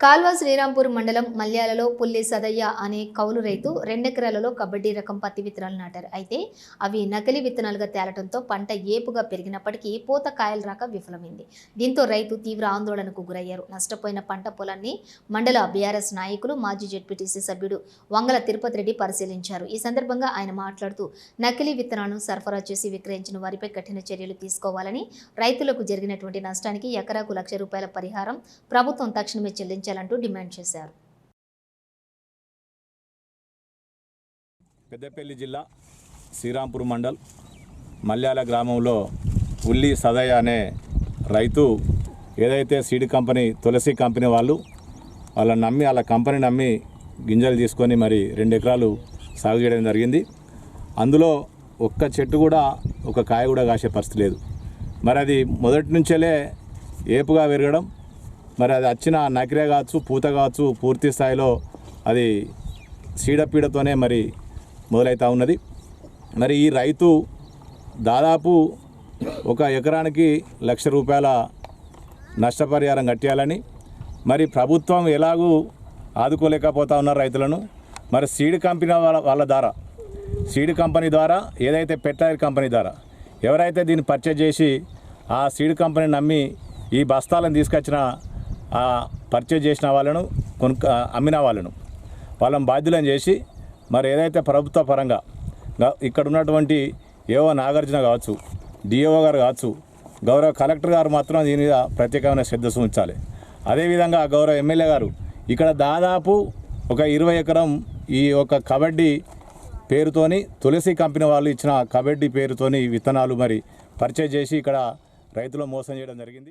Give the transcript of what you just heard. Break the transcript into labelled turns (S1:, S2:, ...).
S1: కాల్వ శ్రీరాంపూర్ మండలం మల్యాలలో పుల్లి సదయ్య అనే కౌలు రైతు రెండెకరాలలో కబడ్డీ రకం పత్తి విత్తనాలు నాటారు. అయితే అవి నకిలీ విత్తనాలుగా తేలటంతో పంట ఏపుగా పెరిగినప్పటికీ పూత కాయలు రాక విఫలమైంది. దీంతో రైతు తీవ్ర ఆందోళనకు గురయ్యారు. నష్టపోయిన పంట పొలాన్ని మండల బీఆర్ఎస్ నాయకులు మాజీ జెడ్పీటీసీ సభ్యుడు వంగల తిరుపతి రెడ్డి పరిశీలించారు. ఈ సందర్భంగా ఆయన మాట్లాడుతూ నకిలీ విత్తనాలను సరఫరా చేసి విక్రయించిన వారిపై కఠిన చర్యలు తీసుకోవాలని రైతులకు జరిగినటువంటి నష్టానికి ఎకరాకు లక్ష రూపాయల పరిహారం ప్రభుత్వం తక్షణమే ప్రకటించాలంటూ డిమాండ్ చేశారు.
S2: పెద్దపల్లి జిల్లా శ్రీరాంపూర్ మండల్ మల్యాల గ్రామంలో ఉల్లి సదయ్య అనే రైతు ఏదైతే సీడ్ కంపెనీ తులసి కంపెనీ వాళ్ళు వాళ్ళని నమ్మి వాళ్ళ కంపెనీ నమ్మి గింజలు తీసుకొని మరి రెండు ఎకరాలు సాగు చేయడం జరిగింది. అందులో ఒక్క చెట్టు కూడా ఒక కాయ కూడా కాసే పరిస్థితి లేదు. మరి అది మొదటి నుంచేలే ఏపుగా పెరగడం మరి అది వచ్చిన నకిరే కావచ్చు పూత కావచ్చు పూర్తి స్థాయిలో అది చీడపీడతోనే మరి మొదలవుతూ ఉన్నది. మరి ఈ రైతు దాదాపు ఒక ఎకరానికి లక్ష రూపాయల నష్టపరిహారం కట్టేయాలని మరి ప్రభుత్వం ఎలాగూ ఆదుకోలేకపోతా ఉన్నారు రైతులను. మరి సీడ్ కంపెనీ వాళ్ళ వాళ్ళ ద్వారా సీడ్ కంపెనీ ద్వారా ఏదైతే పెట్రాయిల్ కంపెనీ ద్వారా ఎవరైతే దీన్ని పర్చేజ్ చేసి ఆ సీడ్ కంపెనీ నమ్మి ఈ బస్తాలను తీసుకొచ్చిన పర్చేజ్ చేసిన వాళ్ళను కొనుక్క అమ్మిన వాళ్ళను. వాళ్ళని బాధ్యులను చేసి మరి ఏదైతే ప్రభుత్వ పరంగా ఇక్కడ ఉన్నటువంటి ఏవో నాగార్జున కావచ్చు డిఓ గారు కావచ్చు గౌరవ కలెక్టర్ గారు మాత్రం దీని మీద ప్రత్యేకమైన శ్రద్ధ ఉంచాలి అదేవిధంగా గౌరవ ఎమ్మెల్యే గారు ఇక్కడ దాదాపు ఒక ఇరవై ఎకరం ఈ ఒక కబడ్డీ పేరుతోని తులసి కంపెనీ వాళ్ళు ఇచ్చిన కబడ్డీ పేరుతోని విత్తనాలు మరి పర్చేజ్ చేసి ఇక్కడ రైతులు మోసం చేయడం జరిగింది.